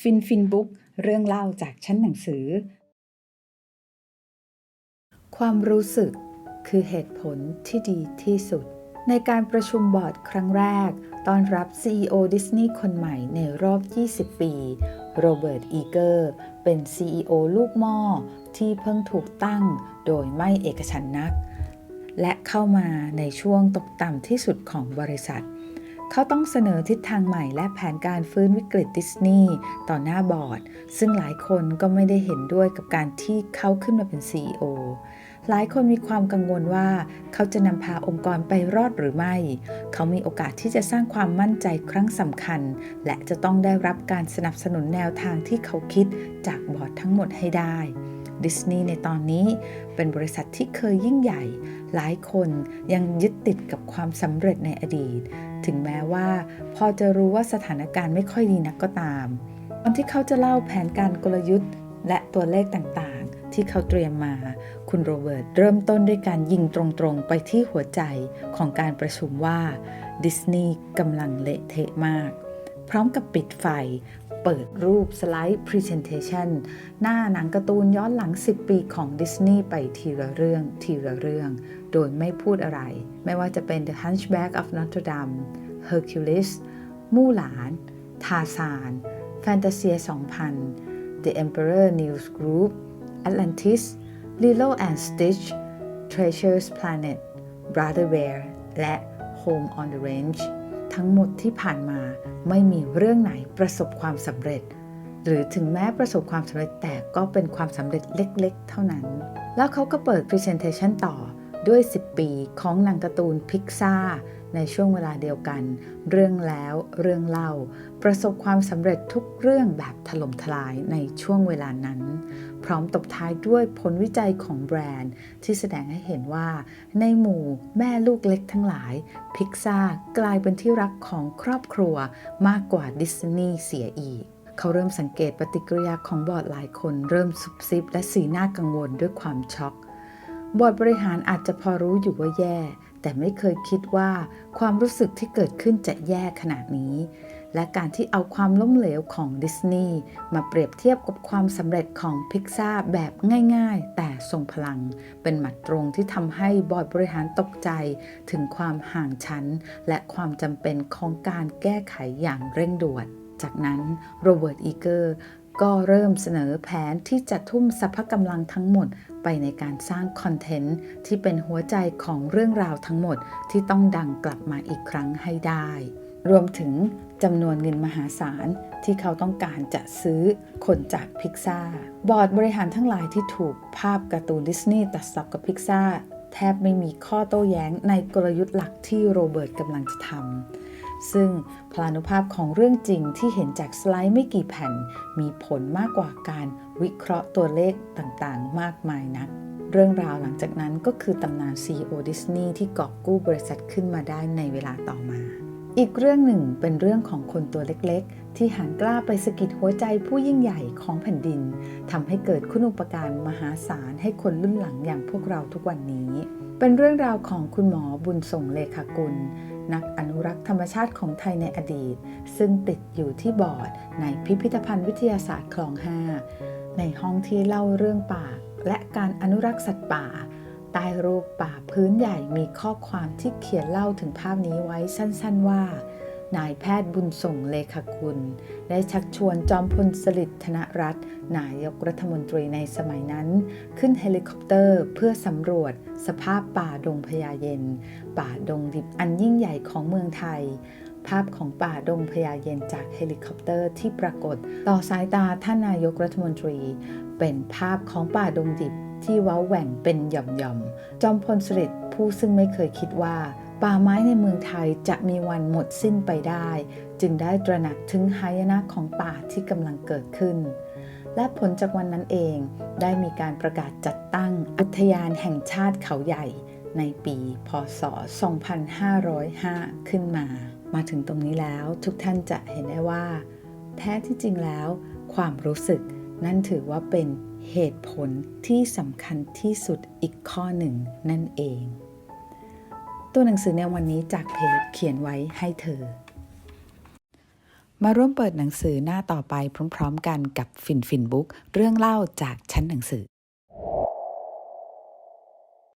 ฟินฟินบุ๊กเรื่องเล่าจากชั้นหนังสือ ความรู้สึกคือเหตุผลที่ดีที่สุด ในการประชุมบอร์ดครั้งแรก ตอนรับ CEO ดิสนีย์คนใหม่ในรอบ 20 ปี โรเบิร์ต อีเกอร์ เป็น CEO ลูกหม้อที่เพิ่งถูกตั้งโดยไม่เอกฉันนัก และเข้ามาในช่วงตกต่ำที่สุดของบริษัทเขาต้องเสนอทิศทางใหม่และแผนการฟื้นวิกฤตดิสนีย์ต่อหน้าบอร์ด ซึ่งหลายคนก็ไม่ได้เห็นด้วยกับการที่เขาขึ้นมาเป็น CEO หลายคนมีความกังวลว่า เขาจะนำพาองค์กรไปรอดหรือไม่ เขามีโอกาสที่จะสร้างความมั่นใจครั้งสำคัญ และจะต้องได้รับการสนับสนุนแนวทางที่เขาคิดจากบอร์ดทั้งหมดให้ได้ดิสนีย์ในตอนนี้เป็นบริษัทที่เคยยิ่งใหญ่ หลายคนยังยึดติดกับความสำเร็จในอดีต ถึงแม้ว่า พอจะรู้ว่าสถานการณ์ไม่ค่อยดีนักก็ตาม ตอนที่เขาจะเล่าแผนการกลยุทธ์ และตัวเลขต่างๆ ที่เขาเตรียมมา คุณโรเบิร์ตเริ่มต้นด้วยการยิงตรงๆ ไปที่หัวใจของการประชุมว่าดิสนีย์กำลังเละเทะมาก พร้อมกับปิดไฟ เปิดรูปสไลด์ Presentation หน้าหนังการ์ตูนย้อนหลัง 10 ปีของดิสนีย์ไปทีละเรื่องทีละเรื่อง โดยไม่พูดอะไร ไม่ว่าจะเป็น The Hunchback of Notre Dame Hercules มู่หลาน ทาซาน แฟนตาเซีย 2000 The Emperor News Group Atlantis Lilo and Stitch Treasures Planet Brother Bear และ Home on the Range ทั้งหมดที่ผ่านมาไม่มีเรื่องไหนประสบความสำเร็จ หรือถึงแม้ประสบความสำเร็จแต่ก็เป็นความสำเร็จเล็กๆ เท่านั้น แล้วเขาก็เปิด Presentation ต่อด้วย 10 ปีของหนังการ์ตูนพิกซ่าในช่วงเวลาเดียวกัน เรื่องแล้วเรื่องเล่า ประสบความสำเร็จทุกเรื่องแบบถล่มทลายในช่วงเวลานั้น พร้อมตบท้ายด้วยผลวิจัยของแบรนด์ ที่แสดงให้เห็นว่า ในหมู่แม่ลูกเล็กทั้งหลาย พิกซ่ากลายเป็นที่รักของครอบครัวมากกว่าดิสนีย์เสียอีกเขาเริ่มสังเกตปฏิกิริยาของบอร์ดหลายคนเริ่มซุบซิบ และสีหน้ากังวลด้วยความช็อกบอร์ดบริหารอาจจะพอรู้อยู่ว่าแย่ แต่ไม่เคยคิดว่าความรู้สึกที่เกิดขึ้นจะแย่ขนาดนี้ และการที่เอาความล้มเหลวของดิสนีย์มาเปรียบเทียบกับความสำเร็จของพิกซ่าแบบง่ายๆ แต่ทรงพลัง เป็นหมัดตรงที่ทำให้บอร์ดบริหารตกใจ ถึงความห่างชั้น และความจำเป็นของการแก้ไขอย่างเร่งด่วน จากนั้นโรเบิร์ตอีเกอร์ก็เริ่มเสนอแผนที่จะทุ่มสรรพกำลังทั้งหมดไปในการสร้างคอนเทนต์ที่เป็นหัวใจของเรื่องราวทั้งหมดที่ต้องดังกลับมาอีกครั้งให้ได้ รวมถึงจำนวนเงินมหาศาลที่เขาต้องการจะซื้อคนจากพิกซ่าบอร์ดบริหารทั้งหลายที่ถูกภาพการ์ตูนดิสนีย์ตัดสับกับพิกซ่าแทบไม่มีข้อโต้แย้งในกลยุทธ์หลักที่โรเบิร์ตกำลังจะทำ ซึ่งพลานุภาพของเรื่องจริงที่เห็นจากสไลด์ไม่กี่แผ่น มีผลมากกว่าการวิเคราะห์ตัวเลขต่างๆ มากมายนัก เรื่องราวหลังจากนั้นก็คือตำนาน CEO ดิสนีย์ที่กอบกู้บริษัทขึ้นมาได้ในเวลาต่อมา อีกเรื่องหนึ่งเป็นเรื่องของคนตัวเล็กๆ ที่หันกล้าไปสกิดหัวใจผู้ยิ่งใหญ่ของแผ่นดินทำให้เกิดคุณูปการมหาศาลให้คนรุ่นหลังอย่างพวกเราทุกวันนี้ เป็นเรื่องราวของคุณหมอบุญส่งเลขากุล นักอนุรักษ์ธรรมชาติของไทยในอดีต ซึ่งติดอยู่ที่บอร์ดในพิพิธภัณฑ์วิทยาศาสตร์คลองห้าในห้องที่เล่าเรื่องป่าและการอนุรักษ์สัตว์ป่า ใต้รูปป่าพื้นใหญ่มีข้อความที่เขียนเล่าถึงภาพนี้ไว้สั้นๆว่า นายแพทย์บุญส่งเลขากุลได้ชักชวนจอมพลสฤษดิ์ธนรัตน์นายกรัฐมนตรีในสมัยนั้น ขึ้นเฮลิคอปเตอร์เพื่อสำรวจ สภาพป่าดงพญาเย็น ป่าดงดิบอันยิ่งใหญ่ของเมืองไทยภาพของป่าดงพญาเย็นจากเฮลิคอปเตอร์ที่ปรากฏ ต่อสายตาท่านนายกรัฐมนตรี เป็นภาพของป่าดงดิบ ที่เว้าแหว่งเป็นหย่อมๆ จอมพลสฤษดิ์ผู้ซึ่งไม่เคยคิดว่า ป่าไม้ในเมืองไทยจะมีวันหมดสิ้นไปได้ จึงได้ตระหนักถึงหายนะของป่าที่กำลังเกิดขึ้น และผลจากวันนั้นเองได้มีการประกาศจัดตั้งอุทยานแห่งชาติเขาใหญ่ในปีพศ 2505 ขึ้นมา มาถึงตรงนี้แล้วทุกท่านจะเห็นได้ว่า แท้ที่จริงแล้ว ความรู้สึก นั่นถือว่าเป็นเหตุผลที่สำคัญที่สุดอีกข้อหนึ่งนั่นเอง ตัวหนังสือในวันนี้จากเพจเขียนไว้ให้เธอ มาร่วมเปิดหนังสือหน้าต่อไปพร้อม ๆ กันกับฟินฟินบุ๊กเรื่องเล่าจากชั้นหนังสือ